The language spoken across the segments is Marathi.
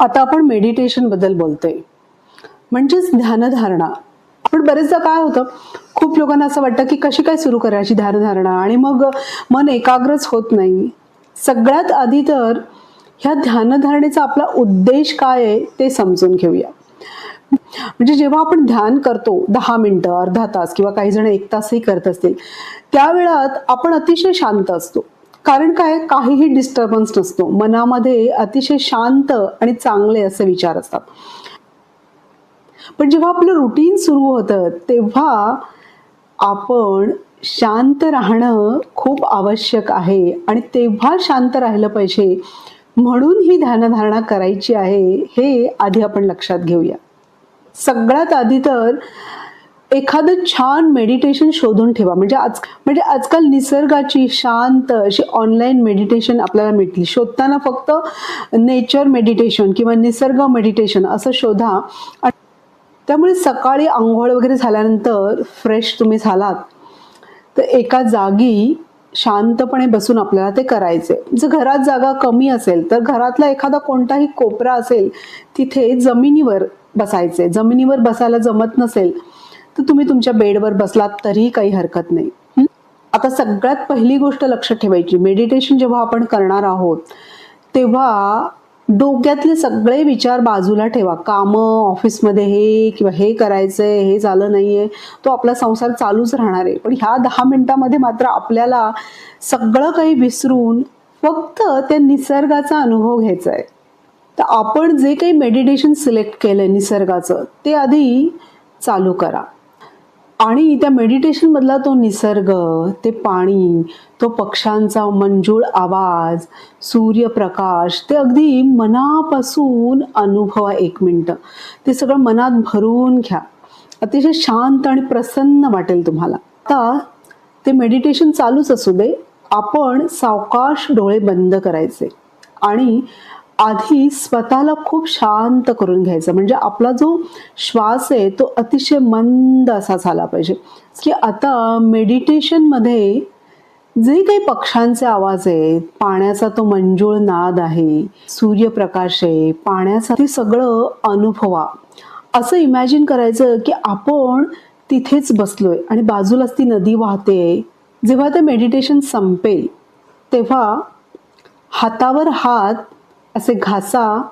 आता आपण मेडिटेशनबद्दल बोलतोय. म्हणजेच ध्यानधारणा. पण बरेचदा काय होतं खूप लोकांना असं वाटतं की कशी काय सुरू करायची ध्यानधारणा? आणि मग मन एकाग्रच होत नाही. सगळ्यात आधी तर ह्या ध्यानधारणेचा आपला उद्देश काय आहे ते समजून घेऊया. म्हणजे जेव्हा आपण ध्यान करतो दहा मिनटं अर्धा तास किंवा काही जण एक तासही करत असतील त्या वेळात आपण अतिशय शांत असतो. कारण काय? काहीही डिस्टर्बन्स नसतो. मनामध्ये अतिशय शांत आणि चांगले असे विचार असतात. पण जेव्हा आपलं रुटीन सुरू होतं तेव्हा आपण शांत राहणं खूप आवश्यक आहे. आणि तेव्हा शांत राहिलं पाहिजे. म्हणून ही ध्यानधारणा करायची आहे हे आधी आपण लक्षात घेऊया. सगळ्यात आधी तर एखादं छान मेडिटेशन शोधून ठेवा. म्हणजे आज म्हणजे आजकाल निसर्गाची शांत अशी ऑनलाईन मेडिटेशन आपल्याला मिळतील. शोधताना फक्त नेचर मेडिटेशन किंवा निसर्ग मेडिटेशन असं शोधा. त्यामुळे सकाळी आंघोळ वगैरे झाल्यानंतर फ्रेश तुम्ही झालात तर एका जागी शांतपणे बसून आपल्याला ते करायचे. जर घरात जागा कमी असेल तर घरातला एखादा कोणताही कोपरा असेल तिथे जमिनीवर बसायचे. जमिनीवर बसायला जमत नसेल तर तुम्ही तुमच्या बेडवर बसलात तरीही काही हरकत नाही. आता सगळ्यात पहिली गोष्ट लक्षात ठेवायची. मेडिटेशन जेव्हा आपण करणार आहोत तेव्हा डोक्यातले सगळे विचार बाजूला ठेवा. कामं ऑफिसमध्ये हे किंवा हे करायचंय हे झालं नाहीये तो आपला संसार चालूच राहणार आहे. पण ह्या दहा मिनिटामध्ये मात्र आपल्याला सगळं काही विसरून फक्त त्या निसर्गाचा अनुभव घ्यायचा आहे तर आपण जे काही मेडिटेशन सिलेक्ट केलंय निसर्गाचं ते आधी चालू करा. आणि त्या मेडिटेशन मधला तो निसर्ग ते पाणी तो पक्ष्यांचा मंजूळ आवाज सूर्यप्रकाश ते अगदी मनापासून अनुभवा एक मिनटं. ते सगळं मनात भरून घ्या. अतिशय शांत आणि प्रसन्न वाटेल तुम्हाला. आता ते मेडिटेशन चालूच असू दे. आपण सावकाश डोळे बंद करायचे. आणि आधी स्वतःला खूप शांत करून घ्यायचं. म्हणजे आपला जो श्वास आहे तो अतिशय मंद असा झाला पाहिजे. की आता मेडिटेशनमध्ये जे काही पक्ष्यांचे आवाज आहेत पाण्याचा तो मंजूळ नाद आहे सूर्यप्रकाश आहे पाण्याचा ते सगळं अनुभवा. असं इमॅजिन करायचं की आपण तिथेच बसलोय आणि बाजूलाच ती नदी वाहते. जेव्हा ते मेडिटेशन संपेल तेव्हा हातावर हात असे घासा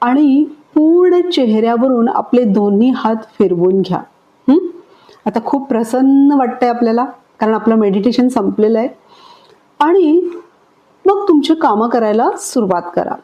आणि पूर्ण चेहऱ्यावरून आपले दोन्ही हात फिरवून घ्या. आता खूप प्रसन्न वाटतंय आपल्याला कारण आपलं मेडिटेशन संपलेलं आहे. आणि मग तुमची कामं करायला सुरुवात करा.